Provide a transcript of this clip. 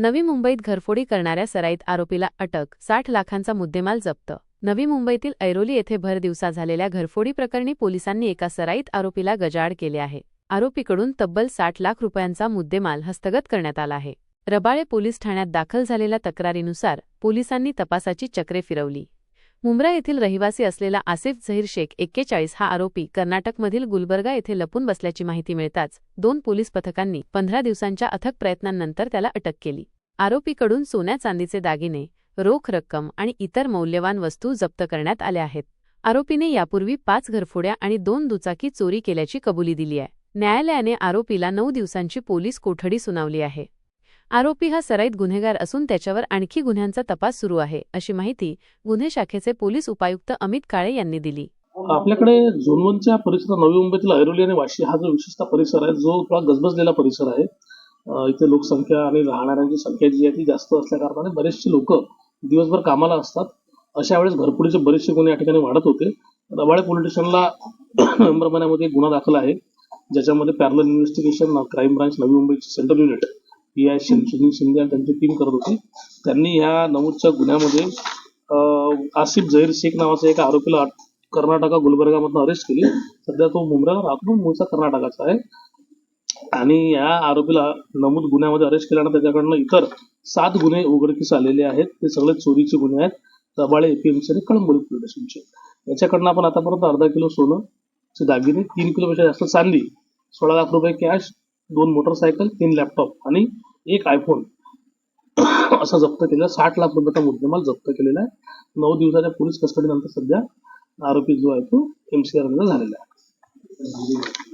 नवी मुंबईत घरफोडी करणाऱ्या सराईत आरोपीला अटक साठ लाखांचा मुद्देमाल जप्त. नवी मुंबईतील ऐरोली येथे भर दिवसा झालेल्या घरफोडी प्रकरणी पोलिसांनी एका सराईत आरोपीला गजाआड केले आहे. आरोपीकडून तब्बल साठ लाख रुपयांचा मुद्देमाल हस्तगत करण्यात आला आहे. रबाळे पोलीस ठाण्यात दाखल झालेल्या तक्रारीनुसार पोलिसांनी तपासाची चक्रे फिरवली. मुंब्रा येथील रहिवासी असलेला आसिफ झहीर शेख एक्केचाळीस हा आरोपी कर्नाटकमधील गुलबर्गा येथे लपून बसल्याची माहिती मिळताच दोन पोलीस पथकांनी पंधरा दिवसांच्या अथक प्रयत्नांनंतर त्याला अटक केली. आरोपीकडून सोन्या चांदीचे दागिने रोख रक्कम आणि इतर मौल्यवान वस्तू जप्त करण्यात आल्या आहेत. आरोपीने यापूर्वी पाच घरफोड्या आणि दोन दुचाकी चोरी केल्याची कबुली दिली आहे. न्यायालयाने आरोपीला नऊ दिवसांची पोलीस कोठडी सुनावली आहे. आरोपी हा सराईत गुन्हेगार असून त्याच्यावर आणखी गुन्ह्यांचा तपास सुरू आहे अशी माहिती गुन्हे शाखेचे पोलीस उपायुक्त अमित काळे यांनी दिली. आपल्याकडे झोनवनच्या परिसरात नवी मुंबईतील ऐरोली आणि वाशी हा जो विशिष्ट परिसर आहे जो थोडा गजबजलेला परिसर आहे. इथे लोकसंख्या आणि राहणाऱ्यांची संख्या जी आहे ती जास्त असल्या कारणाने बरेचसे लोक दिवसभर कामाला असतात. अशा वेळेस घरपुडीचे बरेचसे गुन्हे या ठिकाणी वाढत होते. रवाळे पोलीस स्टेशनला नोव्हेंबर महिन्यामध्ये गुन्हा दाखल आहे ज्याच्यामध्ये पॅरल इन्व्हेस्टिगेशन क्राईम ब्रांच नवी मुंबईची central unit P I Sunil Shinde आणि त्यांची टीम करत होती. त्यांनी ह्या नमूदच्या गुन्ह्यामध्ये आसिफ झहीर शेख नावाचा एका आरोपीला कर्नाटका गुलबर्गामधून अरेस्ट केली. सध्या तो मुंबईला राहतो मूळचा कर्नाटकाचा आहे. आणि या आरोपीला नमूद गुन्ह्यामध्ये अरेस्ट केल्यानं त्याच्याकडनं इतर सात गुन्हे उघडकीस आलेले आहेत. ते सगळे चोरीचे गुन्हे आहेत. रबाळे एपीएमसी आणि कळंबोली पोलीस स्टेशनचे. याच्याकडनं आपण आतापर्यंत अर्धा किलो सोनं चे दागिने तीन किलोपेक्षा जास्त चांदी सोळा लाख रुपये कॅश दोन मोटरसायकल तीन लॅपटॉप आणि एक आयफोन असा जप्त केलेला साठ लाख रुपयाचा मुद्देमाल जप्त केलेला आहे. नऊ दिवसाच्या पोलीस कस्टडीनंतर सध्या आरोपी जो आहे तो एमसीआरमध्ये झालेला आहे.